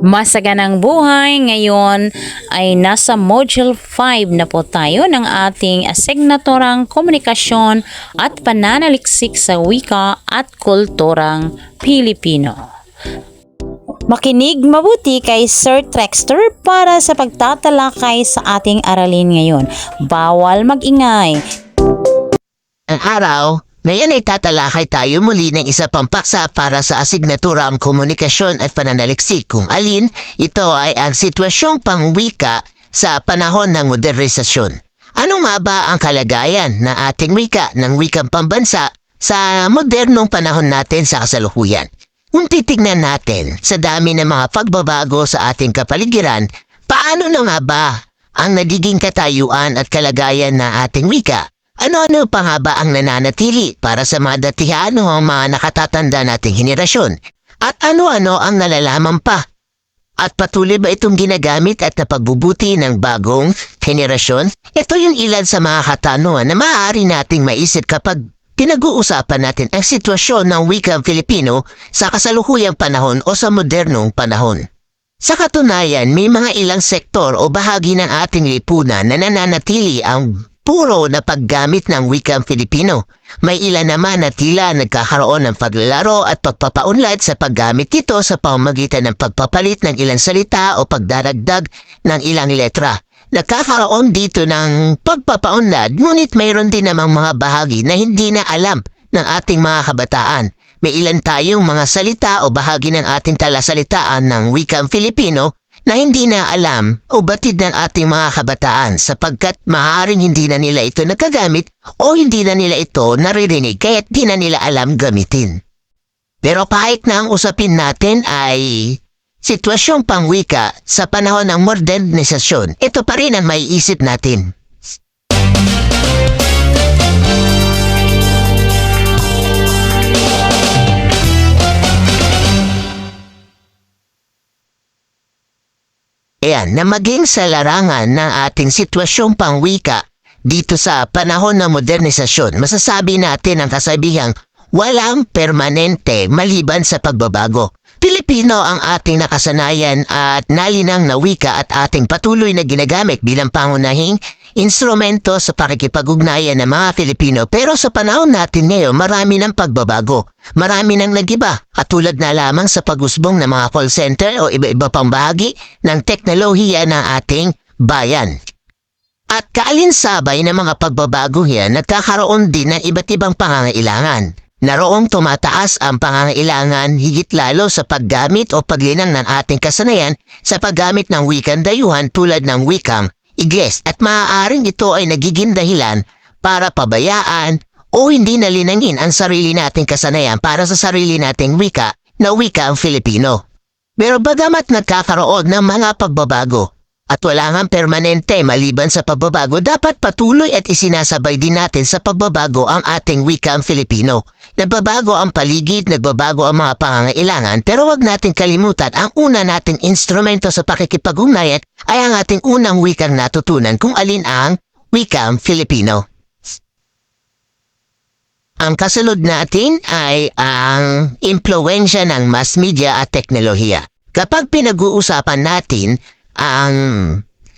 Masaganang buhay ngayon ay nasa Module 5 na po tayo ng ating asignaturang komunikasyon at pananaliksik sa wika at kulturang Pilipino. Makinig mabuti kay Sir Trexter para sa pagtatalakay sa ating aralin ngayon. Bawal magingay. Araw, ngayon ay tatalakay tayo muli ng isa pang paksa para sa asignatura ang komunikasyon at pananaliksik kung alin ito ay ang sitwasyong pangwika sa panahon ng modernisasyon. Ano nga ba ang kalagayan ng ating wika ng wikang pambansa sa modernong panahon natin sa kasalukuyan? Kung titignan natin sa dami ng mga pagbabago sa ating kapaligiran, paano na nga ba ang nagiging katayuan at kalagayan ng ating wika? Ano-ano pa nga ba ang nananatili para sa mga datihan o ang mga nakatatanda nating henerasyon? At ano-ano ang nalalaman pa? At patuloy ba itong ginagamit at napagbubuti ng bagong henerasyon? Ito yung ilan sa mga katanungan na maaari nating maisip kapag pinag-uusapan natin ang sitwasyon ng wikang Filipino sa kasalukuyang panahon o sa modernong panahon. Sa katunayan, may mga ilang sektor o bahagi ng ating lipunan na nananatili ang puro na paggamit ng wikang Filipino. May ilan naman na tila nagkakaroon ng paglalaro at pagpapaunlad sa paggamit nito sa pamamagitan ng pagpapalit ng ilang salita o pagdaragdag ng ilang letra. Nagkakaroon dito ng pagpapaunlad ngunit mayroon din namang mga bahagi na hindi na alam ng ating mga kabataan. May ilan tayong mga salita o bahagi ng ating talasalitaan ng wikang Filipino na hindi na alam o batid ng ating mga kabataan sapagkat maaaring hindi na nila ito nagagamit o hindi na nila ito naririnig kaya't di na nila alam gamitin. Pero kahit na ang usapin natin ay sitwasyong pangwika sa panahon ng modernisasyon, ito pa rin ang may isip natin. Ayan, na maging sa larangan ng ating sitwasyong pangwika dito sa panahon ng modernisasyon, masasabi natin ang kasabihang walang permanente maliban sa pagbabago. Pilipino ang ating nakasanayan at nalinang na wika at ating patuloy na ginagamit bilang pangunahing instrumento sa pakikipag-ugnayan ng mga Filipino. Pero sa panahon natin ngayon, marami ng pagbabago. Marami ng nagiba, katulad na lamang sa pag-usbong ng mga call center o iba-iba pang bahagi ng teknolohiya ng ating bayan. At kaalinsabay ng mga pagbabago yan, nagkakaroon din ng iba't ibang pangangailangan. Naroong tumataas ang pangangailangan higit lalo sa paggamit o paglinang ng ating kasanayan sa paggamit ng wikang dayuhan tulad ng wikang igles at maaaring ito ay nagiging dahilan para pabayaan o hindi nalinangin ang sarili nating kasanayan para sa sarili nating wika na wika ang Filipino. Pero bagamat nagkakaroon ng mga pagbabago at wala nga permanente maliban sa pagbabago, dapat patuloy at isinasabay din natin sa pagbabago ang ating wika ang Filipino. Nagbabago ang paligid, nagbabago ang mga pangangailangan, pero wag natin kalimutan ang una nating instrumento sa pakikipag-ugnayan ay ang ating unang wikang natutunan kung alin ang wikang Filipino. Ang kasunod natin ay ang impluensya ng mass media at teknolohiya. Kapag pinag-uusapan natin ang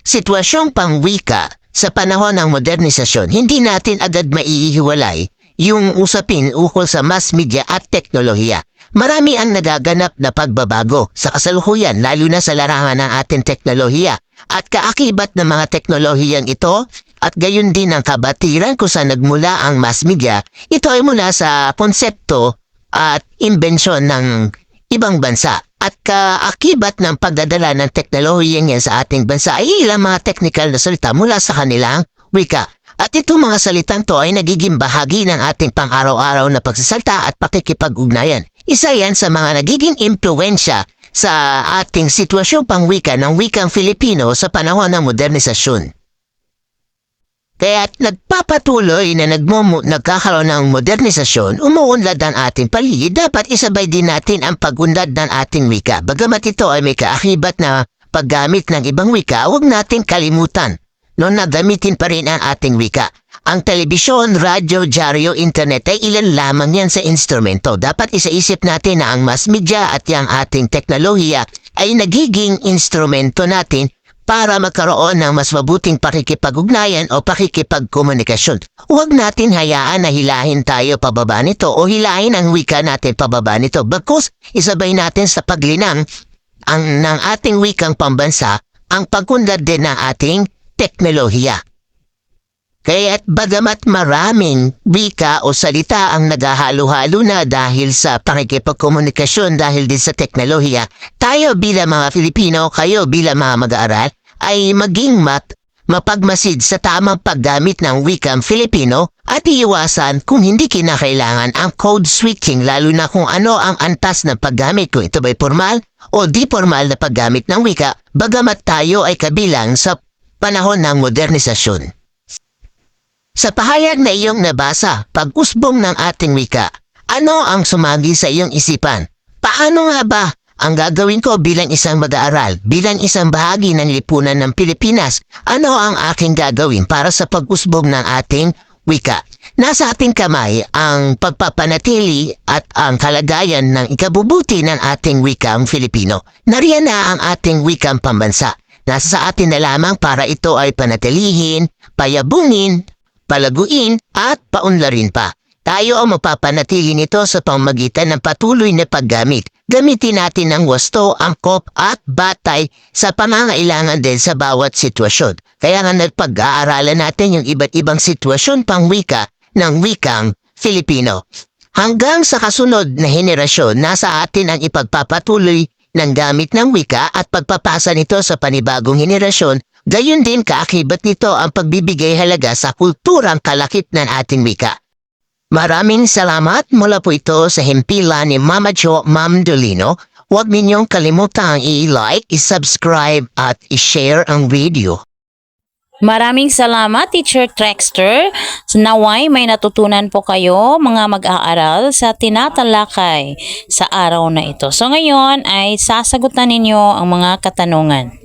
sitwasyong pangwika sa panahon ng modernisasyon, hindi natin agad maiihiwalay yung usapin ukol sa mass media at teknolohiya. Marami ang nagaganap na pagbabago sa kasalukuyan lalo na sa larangan ng ating teknolohiya at kaakibat ng mga teknolohiyang ito at gayon din ang kabatiran kung saan nagmula ang mass media, ito ay mula sa konsepto at imbensyon ng ibang bansa at kaakibat ng pagdadala ng teknolohiyang yan sa ating bansa ay ilang mga technical na salita mula sa kanilang wika. At itong mga salitang to ay nagiging bahagi ng ating pang-araw-araw na pagsasalta at pakikipag-ugnayan. Isa yan sa mga nagiging impluensya sa ating sitwasyong pangwika ng wikang Filipino sa panahon ng modernisasyon. Kaya't nagpapatuloy na nagmumu nagkakaroon ng modernisasyon, umuunlad ang ating paligid, dapat isabay din natin ang pagunlad ng ating wika. Bagamat ito ay may kaakibat na paggamit ng ibang wika, huwag natin kalimutan no na pa rin ang ating wika. Ang telebisyon, radyo, dyaryo, internet ay ilan lamang yan sa instrumento. Dapat isaisip natin na ang mass media at yung ating teknolohiya ay nagiging instrumento natin para magkaroon ng mas mabuting pakikipag-ugnayan o pakikipagkomunikasyon. Huwag natin hayaan na hilahin tayo pababa nito o hilahin ang wika natin pababa nito bagkus isabay natin sa paglinang ang ng ating wikang pambansa ang pagkunlad din ng ating teknolohiya. Kaya't bagamat maraming wika o salita ang naghahalo-halo na dahil sa pakikipagkomunikasyon dahil din sa teknolohiya, tayo bilang mga Filipino, kayo bilang mga mag-aaral, ay maging mat mapagmasid sa tamang paggamit ng wikang Filipino at iiwasan kung hindi kinakailangan ang code switching lalo na kung ano ang antas ng paggamit kung ito ba'y formal o di formal na paggamit ng wika bagamat tayo ay kabilang sa panahon ng modernisasyon. Sa pahayag na iyong nabasa, pag-usbong ng ating wika, ano ang sumagi sa iyong isipan? Paano nga ba ang gagawin ko bilang isang mag-aaral, bilang isang bahagi ng lipunan ng Pilipinas? Ano ang aking gagawin para sa pag-usbong ng ating wika? Nasa ating kamay ang pagpapanatili at ang kalagayan ng ikabubuti ng ating wikang Filipino. Nariyan na ang ating wikang pambansa. Nasa sa atin na lamang para ito ay panatilihin, payabungin, palaguin at paunlarin pa. Tayo ang mapapanatili nito sa pamagitan ng patuloy na paggamit. Gamitin natin ang wasto, angkop at batay sa pangangailangan din sa bawat sitwasyon. Kaya nga nagpag-aaralan natin yung iba't ibang sitwasyon pang wika ng wikang Filipino. Hanggang sa kasunod na henerasyon, nasa atin ang ipagpapatuloy ng gamit ng wika at pagpapasa nito sa panibagong henerasyon, gayon din kaakibat nito ang pagbibigay halaga sa kulturang kalakip ng ating wika. Maraming salamat mula po ito sa himpilan ni Mama Jo Ma'am Dolino. Huwag ninyong kalimutang i-like, i-subscribe at i-share ang video. Maraming salamat, Teacher Trexter. Naway may natutunan po kayo, mga mag-aaral, sa tinatalakay sa araw na ito. So ngayon ay sasagutan ninyo ang mga katanungan.